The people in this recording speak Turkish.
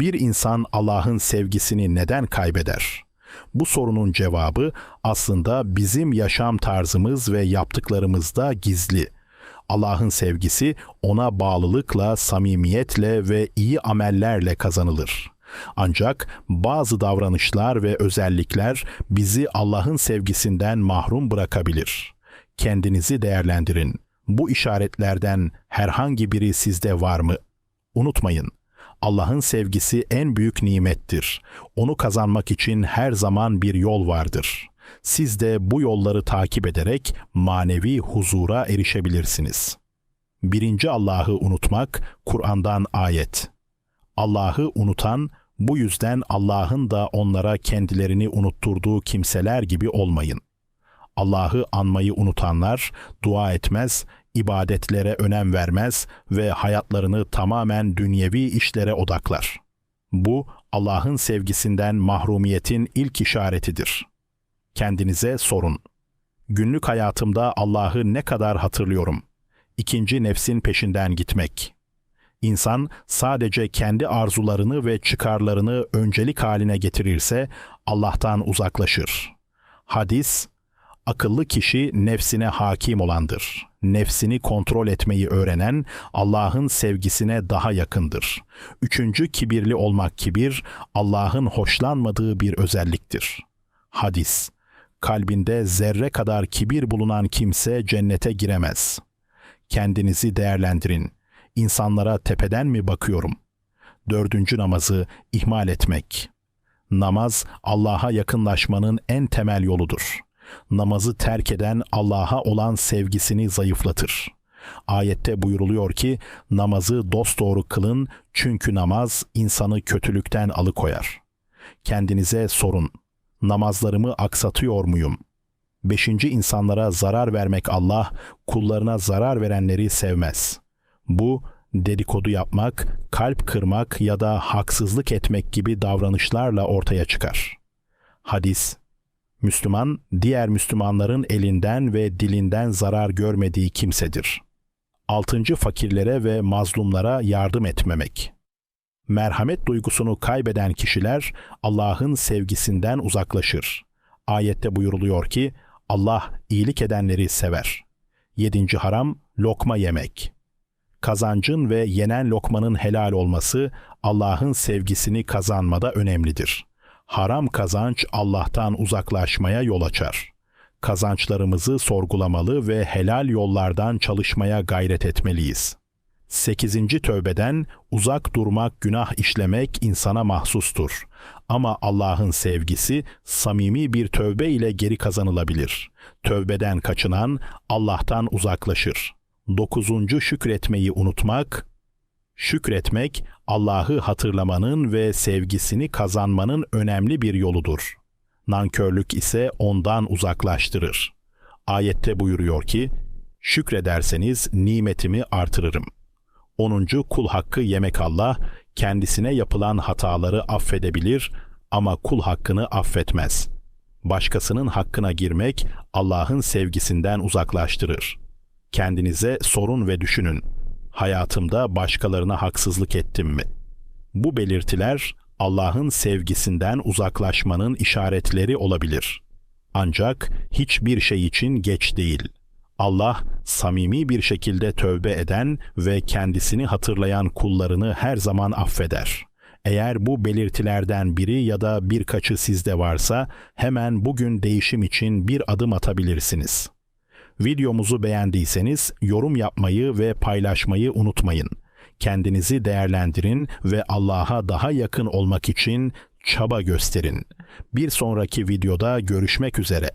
Bir insan Allah'ın sevgisini neden kaybeder? Bu sorunun cevabı aslında bizim yaşam tarzımız ve yaptıklarımızda gizli. Allah'ın sevgisi ona bağlılıkla, samimiyetle ve iyi amellerle kazanılır. Ancak bazı davranışlar ve özellikler bizi Allah'ın sevgisinden mahrum bırakabilir. Kendinizi değerlendirin. Bu işaretlerden herhangi biri sizde var mı? Unutmayın, Allah'ın sevgisi en büyük nimettir. Onu kazanmak için her zaman bir yol vardır. Siz de bu yolları takip ederek manevi huzura erişebilirsiniz. Birinci Allah'ı unutmak, Kur'an'dan ayet. Allah'ı unutan, bu yüzden Allah'ın da onlara kendilerini unutturduğu kimseler gibi olmayın. Allah'ı anmayı unutanlar dua etmez, ibadetlere önem vermez ve hayatlarını tamamen dünyevi işlere odaklar. Bu Allah'ın sevgisinden mahrumiyetin ilk işaretidir. Kendinize sorun. Günlük hayatımda Allah'ı ne kadar hatırlıyorum? İkinci nefsin peşinden gitmek. İnsan sadece kendi arzularını ve çıkarlarını öncelik haline getirirse Allah'tan uzaklaşır. Hadis, akıllı kişi nefsine hakim olandır. Nefsini kontrol etmeyi öğrenen Allah'ın sevgisine daha yakındır. Üçüncü kibirli olmak kibir, Allah'ın hoşlanmadığı bir özelliktir. Hadis, kalbinde zerre kadar kibir bulunan kimse cennete giremez. Kendinizi değerlendirin. İnsanlara tepeden mi bakıyorum? Dördüncü namazı ihmal etmek. Namaz Allah'a yakınlaşmanın en temel yoludur. Namazı terk eden Allah'a olan sevgisini zayıflatır. Ayette buyuruluyor ki namazı dosdoğru kılın çünkü namaz insanı kötülükten alıkoyar. Kendinize sorun. Namazlarımı aksatıyor muyum? Beşinci insanlara zarar vermek Allah, kullarına zarar verenleri sevmez. Bu, dedikodu yapmak, kalp kırmak ya da haksızlık etmek gibi davranışlarla ortaya çıkar. Hadis Müslüman, diğer Müslümanların elinden ve dilinden zarar görmediği kimsedir. Altıncı fakirlere ve mazlumlara yardım etmemek. Merhamet duygusunu kaybeden kişiler Allah'ın sevgisinden uzaklaşır. Ayette buyuruluyor ki Allah iyilik edenleri sever. Yedinci haram lokma yemek. Kazancın ve yenen lokmanın helal olması Allah'ın sevgisini kazanmada önemlidir. Haram kazanç Allah'tan uzaklaşmaya yol açar. Kazançlarımızı sorgulamalı ve helal yollardan çalışmaya gayret etmeliyiz. 8. tövbeden uzak durmak, günah işlemek insana mahsustur. Ama Allah'ın sevgisi samimi bir tövbe ile geri kazanılabilir. Tövbeden kaçınan Allah'tan uzaklaşır. 9. şükretmeyi unutmak, şükretmek Allah'ı hatırlamanın ve sevgisini kazanmanın önemli bir yoludur. Nankörlük ise ondan uzaklaştırır. Ayette buyuruyor ki, şükrederseniz nimetimi artırırım. 10. kul hakkı yemek Allah, kendisine yapılan hataları affedebilir ama kul hakkını affetmez. Başkasının hakkına girmek Allah'ın sevgisinden uzaklaştırır. Kendinize sorun ve düşünün. Hayatımda başkalarına haksızlık ettim mi? Bu belirtiler Allah'ın sevgisinden uzaklaşmanın işaretleri olabilir. Ancak hiçbir şey için geç değil. Allah samimi bir şekilde tövbe eden ve kendisini hatırlayan kullarını her zaman affeder. Eğer bu belirtilerden biri ya da birkaçı sizde varsa hemen bugün değişim için bir adım atabilirsiniz. Videomuzu beğendiyseniz yorum yapmayı ve paylaşmayı unutmayın. Kendinizi değerlendirin ve Allah'a daha yakın olmak için çaba gösterin. Bir sonraki videoda görüşmek üzere.